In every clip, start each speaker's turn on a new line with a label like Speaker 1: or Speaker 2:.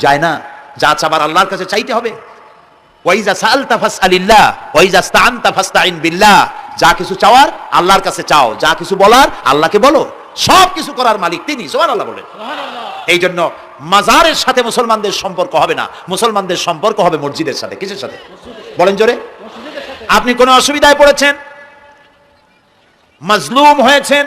Speaker 1: যায় না। যা চাবার আল্লাহর কাছে চাইতে হবে। ওয়াইজা সালতা ফাসআলিল্লাহ ওয়াইজা স্তানতা ফাস্তাইন বিল্লাহ। যা কিছু চাওয়ার আল্লাহর কাছে চাও যা কিছু বলার আল্লাহকে বলো। সব কিছু করার মালিক তিনি সুবহানাল্লাহ বলেন। এই জন্য মাজারের সাথে মুসলমানদের সম্পর্ক হবে না। মুসলমানদের সম্পর্ক হবে মসজিদের সাথে। কিসের সাথে? বলেন জোরে। আপনি কোনো অসুবিধায় পড়েছেন? মাজলুম হয়েছেন?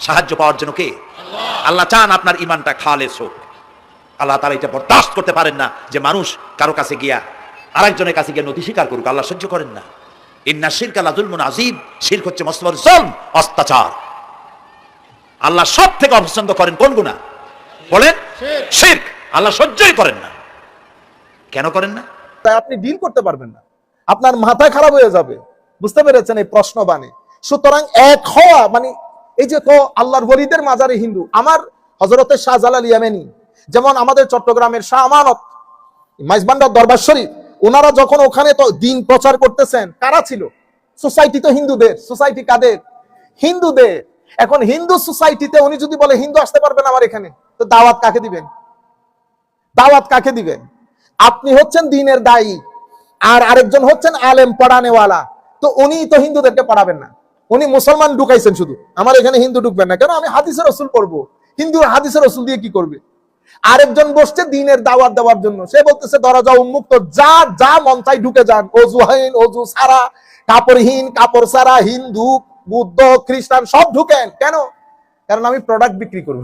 Speaker 1: সাহায্য পাওয়ার জন্য কে? আল্লাহ চান আপনার ইমানটা খালেস হোক। আল্লাহ তারা এটা বরদাস্ত করতে পারেন না যে মানুষ কারও কাছে গিয়া আরেকজনের কাছে গিয়ে নথি স্বীকার করুক আল্লাহ সহ্য করেন না। ইন্না শিরক আল্লাহুল আজিব শিরক হচ্ছে মস্তবর জলম অত্যাচার। আল্লাহ সব থেকে অপছন্দ করেন কোন গুণা বলেন শিরক। আল্লাহ সহ্যই করেন না। কেন করেন না?
Speaker 2: তাই আপনি ডিল করতে পারবেন না। আপনার মাথা খারাপ হয়ে যাবে। বুঝতে পেরেছেন এই প্রশ্ন বানে সুতরাং এক হওয়া মানে এই যে কো আল্লাহর ওলিদের মাজারে হিন্দু, আমার হজরতের শাহজালাল ইয়ামেনি, যেমন আমাদের চট্টগ্রামের শাহ আমানত, মাইজবান্ডার দরবার শরীফ ওনারা যখন ওখানে তো দিন প্রচার করতেছেন, কারা ছিল? সোসাইটি তো হিন্দুদের, সোসাইটি কাদের? হিন্দুদের। এখন হিন্দু সোসাইটিতে উনি যদি বলে, হিন্দু আসতে পারবেন আমার এখানে, তো দাওয়াত কাকে দিবেন? দাওয়াত কাকে দিবেন? আপনি হচ্ছেন দিনের দায়ী, আর আরেকজন হচ্ছেন আলেম পড়ানেওয়ালা, তো উনি তো হিন্দুদেরকে পড়াবেন না। উনি মুসলমান ঢুকাইছেন শুধু। আমার এখানে হিন্দু ঢুকবেন না। কেন? আমি হাদিসের রসুল পড়ব। হিন্দু হাদিসের রসুল দিয়ে কি করবে? আরেকজন বসছে দিনের দাওয়াত দেওয়ার জন্য। সে বলতেছে, দরজা উন্মুক্ত। যা যা মন চাই ঢুকে যান। অজুহীন অজু সারা কাপড়হীন, কাপড় সারা হিন্দু, বুদ্ধ, খ্রিস্টান সব ঢুকেন। কেন? কারণ আমি প্রোডাক্ট বিক্রি করব।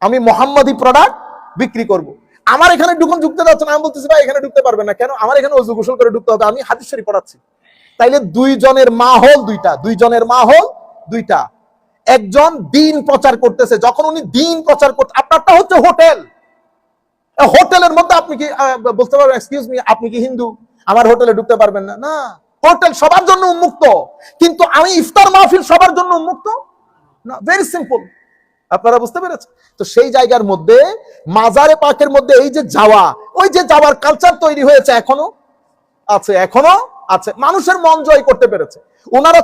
Speaker 2: আমি মোহাম্মদী প্রোডাক্ট বিক্রি করব। আমার এখানে ঢুকুন, ঢুকতে যাচ্ছে না। আমি বলতেছি, ভাই, এখানে ঢুকতে পারবে না। কেন? আমার এখানে অজু গোসল করে ঢুকতে হবে। আমি হাদিস শরীফ পড়াচ্ছি। তাইলে দুইজনের মাহল দুইটা, দুইজনের মাহল দুইটা। একজন দিন প্রচার করতেছে, যখন উনি দিন প্রচার করতে আপনারটা হচ্ছে হোটেল। হোটেলের মধ্যে আপনি কি বলতে পারবেন এক্সকিউজ মি আপনি কি হিন্দু? আমার হোটেলে ঢুকতে পারবেন না। না, হোটেল সবার জন্য উন্মুক্ত। কিন্তু আমি ইফতার মাহফিল সবার জন্য উন্মুক্ত? না ভেরি সিম্পল আপনারা বুঝতে পেরেছেন? তো সেই জায়গার মধ্যে, মাজারে পাকের মধ্যে এই যে যাওয়া, ওই যে যাওয়ার কালচার তৈরি হয়েছে এখনও, আছে এখনও। আছে। মানুষের মন জয় করতে পেরেছে। ওনারা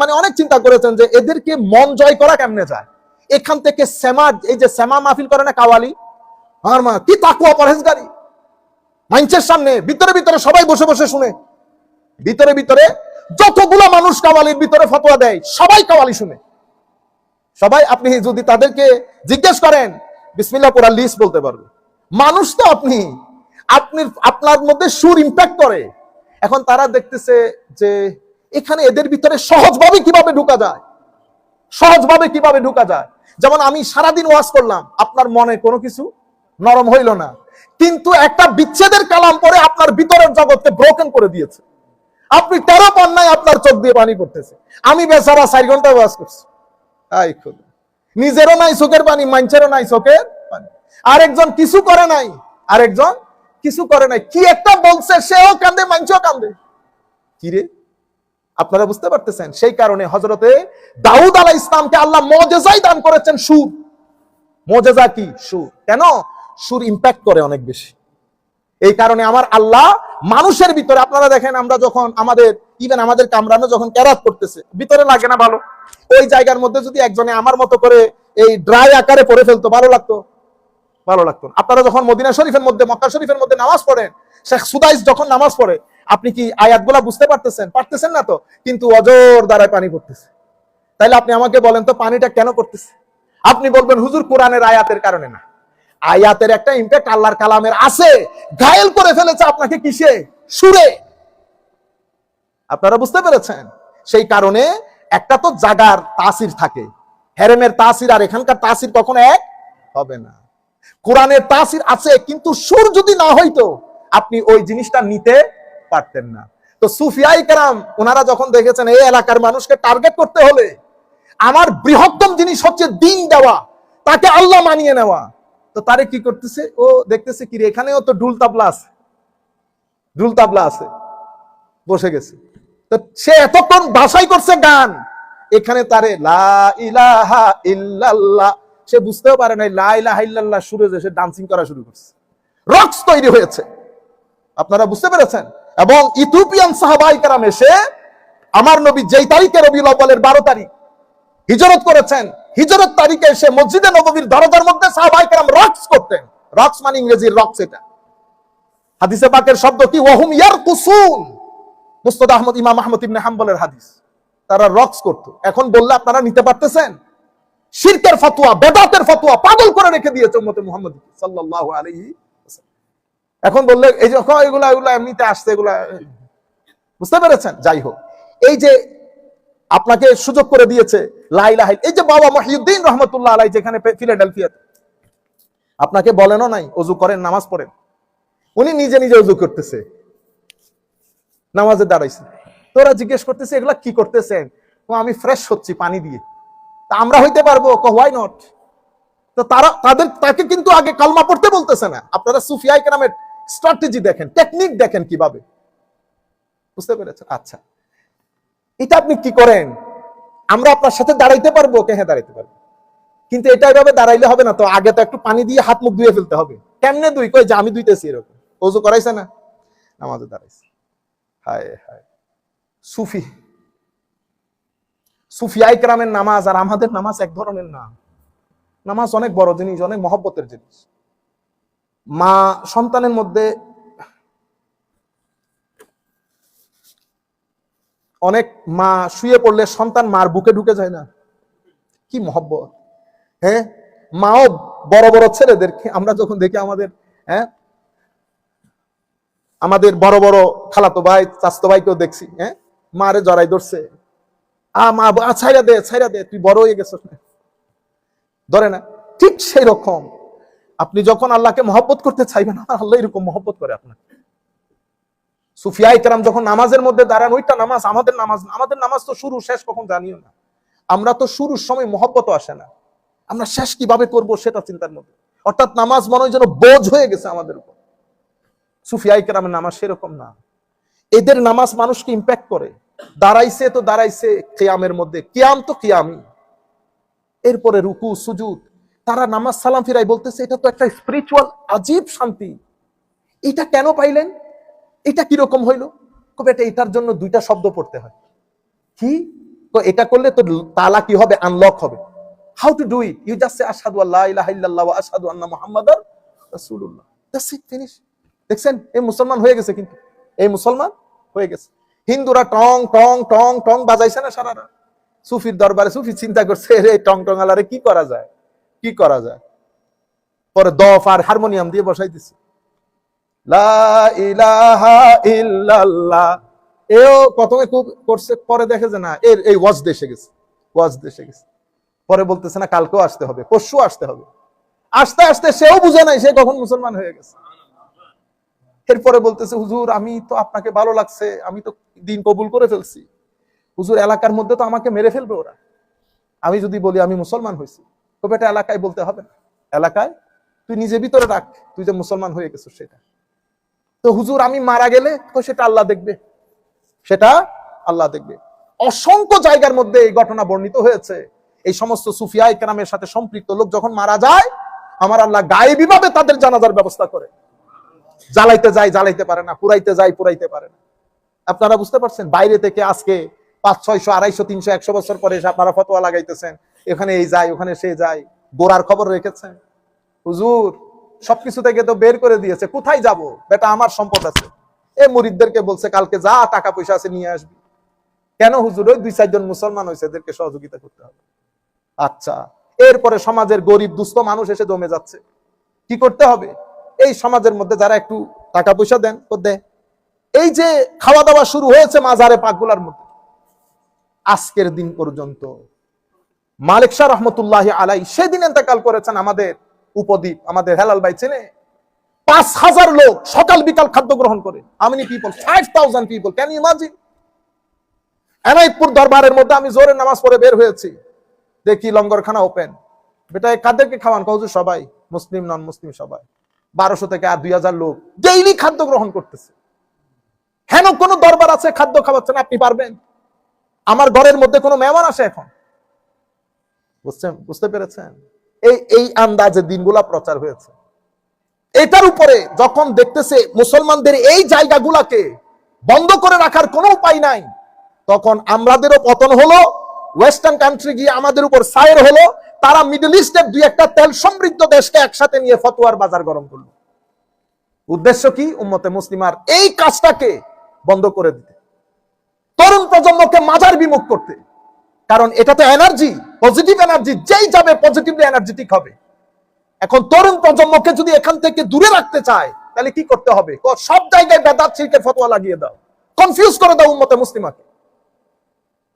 Speaker 2: মানে অনেক চিন্তা করেছেন যে এদেরকে মন জয় করা কেমনে যায়? এখান থেকে শ্যামা, এই যে শ্যামা মাহফিল করে না কাওয়ালি? আমার মা, কি তাকুয়া, পরহেজগারি? মাইন্সের সামনে, ভিতরে ভিতরে সবাই বসে বসে শুনে। ভিতরে ভিতরে যতগুলো মানুষ কাওয়ালির ভিতরে ফতোয়া দেয়, সবাই কাওয়ালি শুনে। সবাই, আপনি যদি তাদেরকে জিজ্ঞেস করেন, বিসমিল্লাহ পুরা লিস্ট বলতে পারবে। মানুষ তো আপনি আপনি, আপনার মধ্যে সুর ইম্প্যাক্ট করে। এখন তারা দেখতেছে যে এখানে এদের ভিতরে সহজভাবে কীভাবে ঢুকা যায়? সহজভাবে কীভাবে ঢুকা যায়? যেমন আমি সারাদিন ওয়াজ করলাম, আপনার মনে কোনো কিছু নরম হইল না। কিন্তু একটা বিচ্ছেদের কালাম পরে আপনার ভিতরের জগৎকে ব্রোকেন করে দিয়েছে। আপনি তেরো পান্নায় আপনার চোখ দিয়ে পানি পড়তেছে। আমি বেচারা চার ঘণ্টা ওয়াজ করছি। তাই খোদা। নিজেরও নাই চোখের পানি মাঞ্চেরও নাই চোখের পানি। আরেকজন কিছু করে নাই, আরেকজন কিছু করে নাই। কি একটা বলছে, সেও কান্দে মাঞ্চও কান্দে। কি রে? আপনারা বুঝতে পারতেছেন? সেই কারণে হজরতে দাউদ আলাহ ইসলামকে আল্লাহ মজেজাই দান করেছেন সুর। মজেজা কি? সুর। কেন? সুর ইম্প্যাক্ট করে অনেক বেশি। এই কারণে আমার আল্লাহ মানুষের ভিতরে, আপনারা দেখেন আমরা যখন আমাদের ইভেন আমাদের কামরানো যখন ক্যারাত করতেছে, ভিতরে লাগে না ভালো। ওই জায়গার মধ্যে যদি একজনে আমার মতো করে এই ড্রাই আকারে পড়ে ফেলতো, ভালো লাগতো। ভালো লাগতো। আপনারা যখন মদিনা শরীফের মধ্যে, মক্কা শরীফের মধ্যে নামাজ পড়েন, শেখ সুদাইস যখন নামাজ পড়ে, আপনি কি আয়াতগুলা বুঝতে পারতেছেন? পারতেছেন না তো? কিন্তু অজর দ্বারায় পানি পড়তেছে। তাইলে আপনি আমাকে বলেন তো, পানিটা কেন করতেছে আপনি বলবেন, হুজুর, কোরআনের আয়াতের কারণে না। আয়াতের একটা ইম্প্যাক্ট আল্লাহর কালামের আছে। ঘায়েল করে ফেলেছে আপনাকে কিসে? সুরে। আপনারা বুঝতে পেরেছেন? সেই কারণে একটা তো জাগার তাসির থাকে। হেরেমের তাসির আর এখানকার তাসির কখনো এক হবে না। কোরআনের তাসির আছে, কিন্তু সুর যদি না হইতো, আপনি ওই জিনিসটা নিতে পারতেন না। তো সুফিয়াই কেরাম, ওনারা যখন দেখেছেন এই এলাকার মানুষকে টার্গেট করতে হলে আমার বৃহত্তম জিনিস হচ্ছে দিন দেওয়া, তাকে আল্লাহ মানিয়ে নেওয়া। তো তারে কি করতেছে? ও দেখতেছে কি এখানেও তো ঢুল তাবলা আছে। দুল তাবলা আছে। বসে গেছে। তো সে এতক্ষণ বাসাই করছে গান। এখানে তারে, লা ইলাহা ইল্লাল্লাহ সে বুঝতেও পারে নাই, লা ইলাহা ইল্লাল্লাহ, সুরে যে সে ডান্সিং করা শুরু করছে। রক্স তৈরি হয়েছে। আপনারা বুঝতে পেরেছেন? এবং ইথিওপিয়ান সাহাবাই কারাম এসে আমার নবী যেই তারিখে রবিউল আউ্বালের বারো তারিখ হিজরত করেছেন, হিজরত তারিখে এসে মসজিদে নববীর দরজার মধ্যে সাহাবাই কারাম রক্স করতেন। রক্স মানে ইংরেজির রক্স এটা। হাদিসে পাকের শব্দ কি? ওহুম ইয়ার কুসুন মুস্তদ আহমদ, ইমাম আহমদ ইবনে হাম্বলের হাদিস। তারা রক্স করত। এখন বললে আপনারা নিতে পারতেছেন? শিরকের ফতোয়া, বেদাতের ফতোয়া পাগল করে রেখে দিয়েছে উম্মতে মুহাম্মদ সাল্লাল্লাহু আলাইহি এখন বললে, এই যে কয় এগুলা এগুলা এমনিতে আসছে, এগুলা, বুঝতে পেরেছেন? যাই হোক, এই যে আপনাকে সুযোগ করে দিয়েছে লাইলাহিল এই যে বাবা মহিউদ্দিন রহমতুল্লাহ আলাই যেখানে ফিলাডেলফিয়াতে, আপনাকে বলেনও নাই, অজু করেন, নামাজ পড়েন। উনি নিজে নিজে অজু করতেছে, নামাজে দাঁড়াইছে। তোরা জিজ্ঞেস করতেছে, এগুলা কি করতেছেন? ও, আমি ফ্রেশ হচ্ছি পানি দিয়ে। তা আমরা হইতে পারব? হোয়াই নট তো তারা, তাদের, তাকে কিন্তু আগে কালমা পড়তে বলতেছে না। আপনারা সুফিয়াই কেরামের স্ট্র্যাটেজি দেখেন টেকনিক দেখেন কীভাবে। বুঝতে পেরেছেন? আচ্ছা। এটা আপনি কি করেন? আমরা আপনার সাথে দাঁড়াইতে পারব? কে হ্যাঁ দাঁড়াইতে পারব? কিন্তু এটা এভাবে দাঁড়াইলে হবে না তো, আগে তো একটু পানি দিয়ে হাত মুখ ধুয়ে ফেলতে হবে। কেমনে দুই কই, যে আমি দুইতেছি এরকম। ওজু করাইছে না? নামাজে দাঁড়াইছে। হায় হায়। সুফি। সুফিয়াই কেরামের নামাজ আর আমাদের নামাজ এক ধরনের না। নামাজ অনেক বড় জিনিস, অনেক মহব্বতের জিনিস। মা সন্তানের মধ্যে অনেক মা শুয়ে পড়লে সন্তান মার বুকে ঢুকে যায় না। কি মহব্বত? হ্যাঁ? মাও বড় বড় ছেলেদেরকে আমরা যখন দেখি আমাদের হ্যাঁ? আমাদের বড় বড় খালাতো ভাই চাস্তো ভাইকেও দেখছি হ্যাঁ? মারে জড়াই ধরছে। ছাইরা দে ছাইরা দে, তুই বড় হয়ে গেছিস ধরে না। ঠিক সেই রকম। আপনি যখন আল্লাহকে মহব্বত করতে চাইবেন আল্লাহ এরকম মহব্বত করে আপনাকে। সুফিয়া ইকরাম যখন নামাজের মধ্যে দাঁড়ান, ওইটা নামাজ, আমাদের নামাজ আমাদের নামাজ তো শুরু, শেষ কখন জানিও না। আমরা তো শুরুর সময় মহব্বত আসে না। আমরা শেষ কীভাবে করব সেটা চিন্তার মধ্যে। অর্থাৎ নামাজ মনে হয় যেন বোঝ হয়ে গেছে আমাদের উপর। সুফিয়া ইকরামের নামাজ সেরকম না। এদের নামাজ মানুষকে ইম্প্যাক্ট করে। দাঁড়াইছে তো দাঁড়াইছে কিয়ামের মধ্যে। কিয়াম তো কিয়ামই। এরপরে রুকু, সুজুদ, তারা নামাজ সালাম ফিরাই বলতেছে, এটা তো একটা স্পিরিচুয়াল আজীব শান্তি। এটা কেন পাইলেন? এটা কীরকম হইল? কবে এটা এটার জন্য দুইটা শব্দ পড়তে হয়। কি? তো এটা করলে তো তালা কি হবে আনলক হবে। How to do it you just আশহাদু আল্লাহ ইলাহা ইল্লাল্লাহ ওয়া আশহাদু আন্না মুহাম্মাদার রাসূলুল্লাহ. দ্যাটস ইট ফিনিশ দেখছেন? এই মুসলমান হয়ে গেছে কিন্তু। এই মুসলমান হয়ে গেছে। হিন্দুরা টং টং টং টং বাজাইছে না সারা সুফির দরবারে সুফি চিন্তা করছে, রে, টং টং আলারে কি করা যায়? কি করা যায়? পরে দফ আর হারমোনিয়াম দিয়ে বসাই দিছে এও প্রথমে খুব করছে, পরে দেখে যে না, এর, এই ওয়াজ দেশে গেছে, ওয়াজ দেশে গেছে। পরে বলতেছে না, কালকেও আসতে হবে, পরশু আসতে হবে। আস্তে আস্তে সেও বুঝে নাই, সে কখন মুসলমান হয়ে গেছে। এরপরে বলতেছে, হুজুর, আমি তো আপনাকে ভালো লাগছে, আমি তো দিন কবুল করে ফেলছি। হুজুর, এলাকার মধ্যে তো আমাকে মেরে ফেলবে ওরা। আমি যদি বলি, আমি মুসলমান হয়েছি তবে এটা এলাকায় বলতে হবে না। এলাকায় তুই নিজে ভিতরে রাখ, তুই যে মুসলমান হয়ে গেছিস সেটা। তো হুজুর, আমি মারা গেলে তো সেটা আল্লাহ দেখবে। সেটা আল্লাহ দেখবে। অসংখ্য জায়গার মধ্যে এই ঘটনা বর্ণিত হয়েছে। এই সমস্ত সুফিয়া কেরামের সাথে সম্পৃক্ত লোক যখন মারা যায়, আমার আল্লাহ গায়েবী ভাবে তাদের জানাজার ব্যবস্থা করে। জ্বালাইতে যায়, জ্বালাইতে পারে না, পুরাইতে যায়, পুরাইতে পারে না। আপনারা বুঝতে পারছেন? বাইরে থেকে আজকে পাঁচ, ছয়শো, আড়াইশো, তিনশো, একশো বছর পরে এসে আপনারা ফতোয়া লাগাইতেছেন, এখানে এই যায়, ওখানে সে যায়, গোড়ার খবর রেখেছেন। হুজুর, সবকিছু থেকে তো বের করে দিয়েছে, কোথায় যাব? বেটা, আমার সম্পদ আছে। এ মুরিদদেরকে বলছে, কালকে যা টাকা পয়সা আছে নিয়ে আসবি। কেন হুজুর? ওই দুই, চারজন মুসলমান হয়েছে, এদেরকে সহযোগিতা করতে হবে। আচ্ছা এরপরে সমাজের গরিব, দুস্থ মানুষ এসে জমে যাচ্ছে। কি করতে হবে? এই সমাজের মধ্যে যারা একটু টাকা পয়সা দেন, তো দেয় এই যে খাওয়া দাওয়া শুরু হয়েছে মাজারে পাকগুলার মধ্যে, আজকের দিন পর্যন্ত। মালিক শাহ রহমতুল্লাহ আলাই সেদিন এতেকাল করেছেন আমাদের উপদ্বীপ, আমাদের হেলাল ভাই চেনে? পাঁচ হাজার লোক সকাল বিকাল খাদ্য গ্রহণ করে। হামিনি people five thousand people can imagine Enayetpur দরবারের মধ্যে আমি জোরে নামাজ পড়ে বের হয়েছি। দেখি লঙ্গরখানা ওপেন বেটা কাদেরকে খাওয়ান? কৌজু সবাই, মুসলিম নন মুসলিম সবাই। বারোশো থেকে আর দুই হাজার লোক ডেইলি খাদ্য গ্রহণ করতেছে। হেন কোনো দরবার আছে, খাদ্য খাওয়াচ্ছেন আপনি পারবেন? আমার ঘরের মধ্যে কোনো মেহমান আসে এখন? বুঝছেন? বুঝতে পেরেছেন? এই এই আন্দাজে দিনগুলা প্রচার হয়েছে। এটার উপরে যখন দেখতেছে মুসলমানদের এই জায়গাগুলাকে বন্ধ করে রাখার কোনো উপায় নাই, তখন আমাদেরও পতন হলো ওয়েস্টার্ন কান্ট্রি গিয়ে আমাদের উপর সায়ের হলো, তারা মিডল ইস্টের দুই একটা তেল সমৃদ্ধ দেশকে একসাথে নিয়ে ফতোয়ার বাজার গরম করল। উদ্দেশ্য কি? উম্মতে মুসলিমার এই কাজটাকে বন্ধ করে দিতে। তরুণ প্রজন্মকে মাজার বিমুখ করতে। কারণ এটা তো এনার্জি পজিটিভ এনার্জি যেই যাবে পজিটিভলি এনার্জেটিক হবে। এখন তরুণ প্রজন্মকে যদি এখান থেকে দূরে রাখতে চায়, তাহলে কি করতে হবে? সব জায়গায় বেদাত শিরকের ফতোয়া লাগিয়ে দাও। কনফিউজ করে দাও উম্মতে মুসলিমাকে।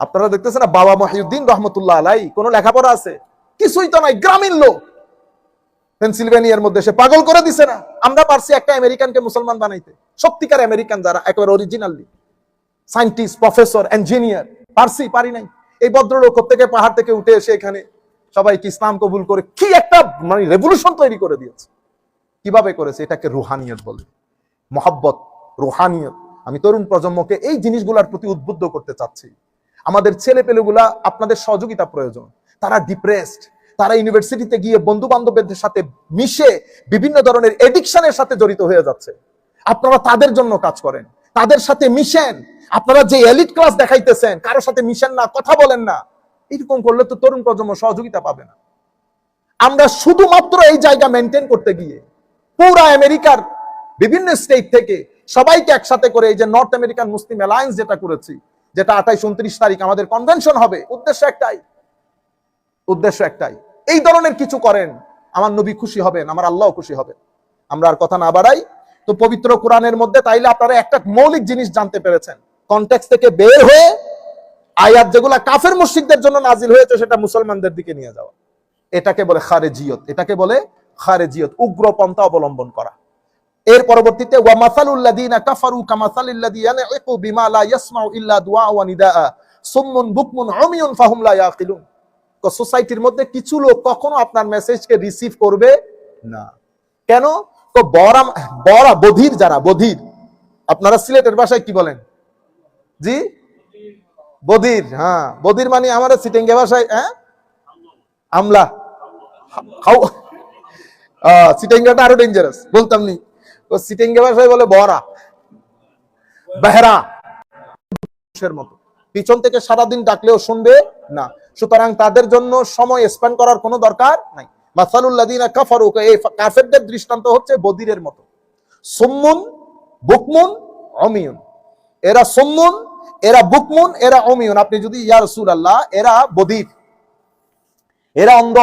Speaker 2: আপনারা দেখতেছেন না, বাবা মহিউদ্দিন রহমতুল্লাহ আলাই, কোন লেখাপড়া আছে? কিছুই তো নাই, গ্রামীণ লোক। পেনসিলভেনিয়ার মধ্যে সে পাগল করে দিছে না। আমরা পারছি একটা আমেরিকানকে মুসলমান বানাইতে। সত্যিকার আমেরিকান যারা, একেবারে অরিজিনালি সায়েন্টিস্ট প্রফেসর ইঞ্জিনিয়ার পারছি, পারি নাই। এই ভদ্রলোক থেকে পাহাড় থেকে উঠে এসে এখানে সবাইকে ইসলাম কবুল করে কি একটা মানে রেভলিউশন তৈরি করে দিয়েছে। কীভাবে করেছে? এটাকে রুহানিয়ত বলে। মহাব্বত, রুহানিয়ত। আমি তরুণ প্রজন্মকে এই জিনিসগুলোর প্রতি উদ্বুদ্ধ করতে চাচ্ছি। আমাদের ছেলে পেলেগুলা আপনাদের সহযোগিতা প্রয়োজন। তারা ডিপ্রেসড তারা ইউনিভার্সিটিতে গিয়ে বন্ধু বান্ধবদের সাথে মিশে বিভিন্ন ধরনের এডিকশনের সাথে জড়িত হয়ে যাচ্ছে। আপনারা তাদের জন্য কাজ করেন, তাদের সাথে মিশেন। আপনারা যে এলিট ক্লাস দেখাইতেছেন কারোর সাথে মিশেন না, কথা বলেন না। এরকম করলে তো তরুণ প্রজন্ম সহযোগিতা পাবে না। আমরা শুধুমাত্র এই জায়গা মেনটেন করতে গিয়ে পুরা আমেরিকার বিভিন্ন স্টেট থেকে সবাইকে একসাথে করে এই যে নর্থ আমেরিকান মুসলিম অ্যালায়েন্স যেটা করেছি যেটা আঠাইশ, উনত্রিশ তারিখ আমাদের কনভেনশন হবে। উদ্দেশ্য একটাই। উদ্দেশ্য একটাই। এই ধরনের কিছু করেন, আমার নবী খুশি হবেন, আমার আল্লাহ খুশি হবেন। আমরা আর কথা না বাড়াই। তো পবিত্র কোরআনের মধ্যে তাইলে আপনারা একটা মৌলিক জিনিস জানতে পেরেছেন। কনটেক্স থেকে বের হয়ে আয়াত যেগুলা কাফের মুশরিকদের জন্য নাজিল হয়েছে, সেটা মুসলমানদের দিকে নিয়ে যাওয়া। এটাকে বলে খারেজিয়ত। এটাকে বলে খারেজিয়ত। উগ্রপন্থা অবলম্বন করা। এর পরবর্তীতে, ওয়া মাসালুল্লাযীনা কাফারু কামাসালিল্লাযী ইয়ানইকু বিমা লা ইয়াসমাউ ইল্লা দুআ ওয়া নিদাআ। সুম্মুন বুকমুন উমিয়ুন ফাহুম লা ইয়াকিলুন। তো সোসাইটির মধ্যে কিছু লোক কখনো আপনার মেসেজকে রিসিভ করবে না। কেন? তো বড়া বড়া বধির যারা, বধির। আপনারা সিলেটের ভাষায় কি বলেন? জি? বধির হ্যাঁ। বধির মানে আমার সিটেঙ্গে ভাষায় হ্যাঁ? আমলা। সিটেঙ্গাটা আরও ডেঞ্জারাস বলতাম নি। তো সিটেঙ্গে ভাষায় বলে বেহরা। মতো। পিছন থেকে সারাদিন ডাকলেও শুনবে না। সুতরাং তাদের জন্য সময় স্পেন্ড করার কোনো দরকার নাই। দৃষ্টান্ত হচ্ছে বদিরের মতো। সুম্মুন, বুকমুন, অমিয়ুন। এরা সুম্মুন, এরা বুকমুন, এরা অমিয়ুন। আপনি যদি ইয়া আল্লাহ এরা বদির। এরা অন্ধ।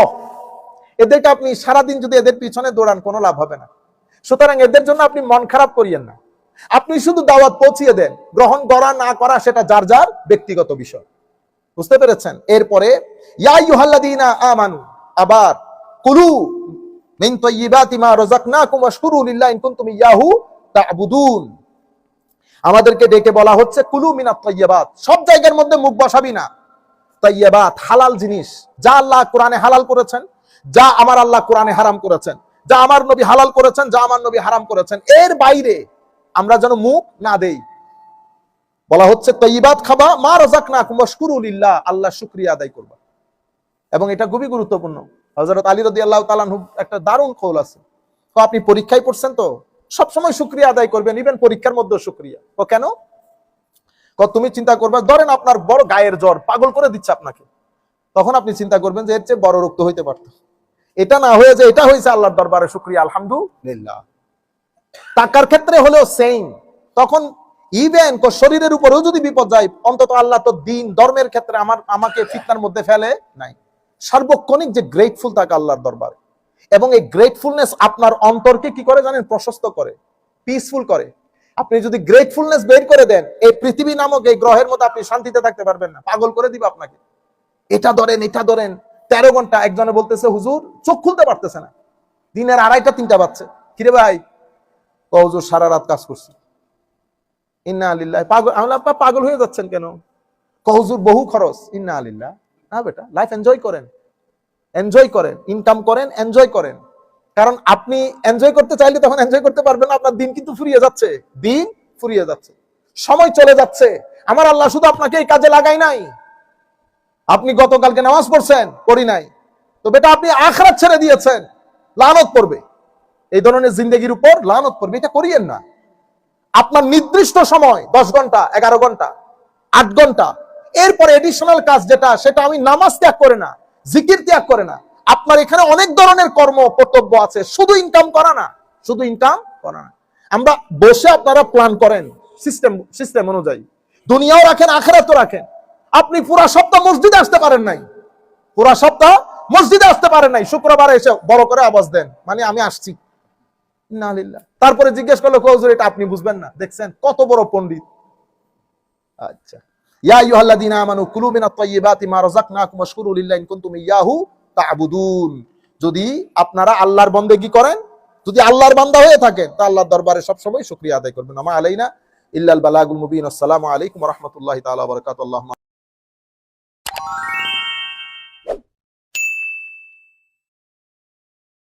Speaker 2: এদেরকে আপনি সারাদিন যদি এদের পিছনে দৌড়ান, কোনো লাভ হবে না। সুতরাং এদের জন্য আপনি মন খারাপ করিয়েন না। আপনি শুধু দাওয়াত পৌঁছিয়ে দেন, গ্রহণ করা, না করা, সেটা যার যার ব্যক্তিগত বিষয়। বুঝতে পেরেছেন? এরপরে আবার, কুলু মিন আমাদেরকে ডেকে বলা হচ্ছে, কুলু মিনাত তাইয়্যিবাত। সব জায়গার মধ্যে মুখ বসাবি না। তাইয়্যিবাত, হালাল জিনিস। যা আল্লাহ কোরআনে হালাল করেছেন, যা আমার আল্লাহ কোরআনে হারাম করেছেন। যা আমার নবী হালাল করেছেন, যা আমার নবী হারাম করেছেন। এর বাইরে আমরা যেন মুখ না দেই। বলা হচ্ছে তৈবাত খাবা মা রাজাক না কুমস্কুরুলিল্লাহ আল্লাহ শুক্রিয়া আদায় করবা। এবং এটা খুবই গুরুত্বপূর্ণ। হজরত আলী রদি আল্লাহ তালানহু একটা দারুণ কৌল আছে। তো আপনি পরীক্ষায় পড়ছেন তো? সবসময় শুক্রিয়া আদায় করবেন ইভেন পরীক্ষার মধ্যে শুক্রিয়া। ও কেন? তুমি চিন্তা করবে, ধরেন আপনার বড় গায়ের জ্বর পাগল করে দিচ্ছে আপনাকে। তখন আপনি চিন্তা করবেন যে এর চেয়ে বড় রোগ তো হইতে পারত। এটা না হয়ে যে এটা হয়েছে আল্লাহর দরবারে শুক্রিয়া, আলহামদুলিল্লাহ। টাকার ক্ষেত্রে হলেও সেম তখন ইভেন শরীরের উপরেও যদি বিপদ যায়, অন্তত আল্লাহ তো দিন, ধর্মের ক্ষেত্রে আমার, আমাকে ফিতনার মধ্যে ফেলে নাই। সার্বক্ষণিক যে গ্রেটফুল থাকে আল্লাহর দরবারে। এবং এই গ্রেটফুলনেস আপনার অন্তরকে কি করে জানেন? প্রশস্ত করে পিসফুল করে। আপনি যদি গ্রেটফুলনেস বের করে দেন, এই পৃথিবী নামক এই গ্রহের মধ্যে আপনি শান্তিতে থাকতে পারবেন না। পাগল করে দিবে আপনাকে। এটা ধরেন এটা ধরেন। তেরো ঘণ্টা একজনে বলতেছে, হুজুর, চোখ খুলতে পারতেছে না। দিনের আড়াইটা, তিনটা বাচ্চা কিরে ভাই? ক হুজুর, সারা রাত কাজ করছি। ইন্না আলিল্লাহ পাগল আমি পাগল হয়ে যাচ্ছেন কেন? ক হুজুর, বহু খরচ। ইন্না আলিল্লাহ না বেটা লাইফ এনজয় করেন। এনজয় করেন। ইনকাম করেন এনজয় করেন। কারণ আপনি এনজয় করতে চাইলে তখন এনজয় করতে পারবেন না, আপনার দিন কিন্তু ফুরিয়ে যাচ্ছে। দিন ফুরিয়ে যাচ্ছে। সময় চলে যাচ্ছে। আমার আল্লাহ শুধু আপনাকে এই কাজে লাগাই নাই। আপনি গতকালকে নামাজ পড়ছেন, পড়ি নাই। তো বেটা আপনি আখরাত ছেড়ে দিয়েছেন, লানত পড়বে। এই ধরনের জিন্দগির উপর লানত পড়বে, এটা করিয়েন না। আপনার নির্দিষ্ট সময়, দশ ঘণ্টা, এগারো ঘণ্টা, আট ঘণ্টা, এরপরে এডিশনাল কাজ যেটা, সেটা আমি নামাজ ত্যাগ করে না, জিকির ত্যাগ করে না। আপনার এখানে অনেক ধরনের কর্ম কর্তব্য আছে, শুধু ইনকাম করা না, শুধু ইনকাম করা না। আমরা বসে আপনারা প্ল্যান করেন সিস্টেম সিস্টেম অনুযায়ী। দুনিয়াও রাখেন, আখেরাতও রাখেন। আপনি পুরা সপ্তাহ মসজিদে আসতে পারেন নাই। পুরা সপ্তাহ মসজিদে আসতে পারেন নাই। শুক্রবার এসে বড় করে আওয়াজ দেন। মানে আমি আসছি। তারপরে জিজ্ঞেস করল কৌজুর এটা আপনি বুঝবেন না? দেখছেন, কত বড় পণ্ডিত। আচ্ছা। ইয়া আমানু, কুলু মা রাযাকনাকুম ইন কুনতুম ইয়াহু তা'বুদুন। যদি আপনারা আল্লাহর বন্দেগী করেন? যদি আল্লাহর বান্দা হয়ে থাকেন, তা আল্লাহর দরবারে সব সময় শুকরিয়া আদায় করবেন। আমা আলাইনা ইল্লাল বালাগুল মুবিন। আসসালামু আলাইকুম ওয়া রাহমাতুল্লাহি তাআলা ওয়া বারাকাতুহু।